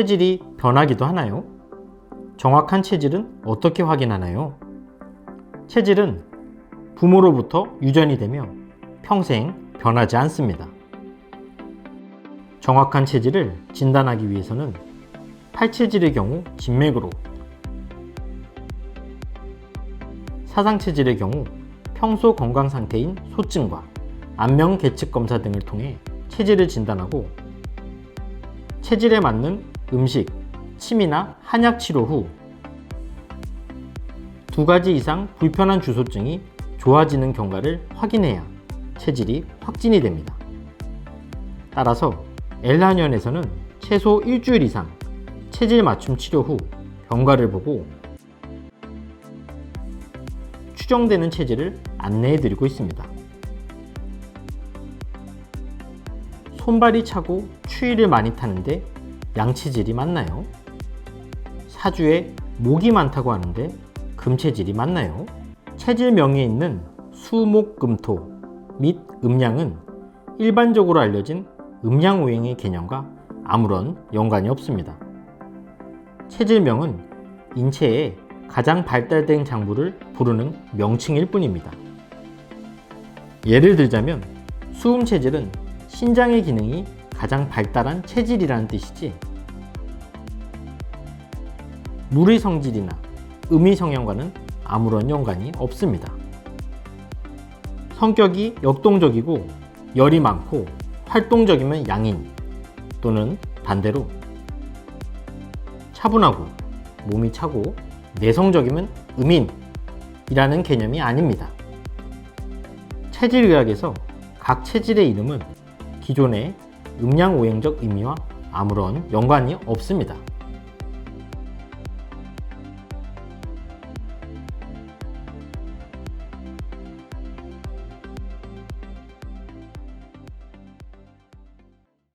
체질이 변하기도 하나요? 정확한 체질은 어떻게 확인하나요? 체질은 부모로부터 유전이 되며 평생 변하지 않습니다. 정확한 체질을 진단하기 위해서는 팔체질의 경우 진맥으로, 사상체질의 경우 평소 건강 상태인 소증과 안면 계측 검사 등을 통해 체질을 진단하고 체질에 맞는 음식, 침이나 한약 치료 후 두 가지 이상 불편한 주소증이 좋아지는 경과를 확인해야 체질이 확진이 됩니다. 따라서 엘라년에서는 최소 일주일 이상 체질 맞춤 치료 후 경과를 보고 추정되는 체질을 안내해 드리고 있습니다. 손발이 차고 추위를 많이 타는데 양체질이 맞나요? 사주에 목이 많다고 하는데 금체질이 맞나요? 체질명에 있는 수목금토 및 음양은 일반적으로 알려진 음양오행의 개념과 아무런 연관이 없습니다. 체질명은 인체의 가장 발달된 장부를 부르는 명칭일 뿐입니다. 예를 들자면 수음 체질은 신장의 기능이 가장 발달한 체질이라는 뜻이지 물의 성질이나 음의 성향과는 아무런 연관이 없습니다. 성격이 역동적이고 열이 많고 활동적이면 양인 또는 반대로 차분하고 몸이 차고 내성적이면 음인이라는 개념이 아닙니다. 체질의학에서 각 체질의 이름은 기존의 음양 오행적 의미와 아무런 연관이 없습니다.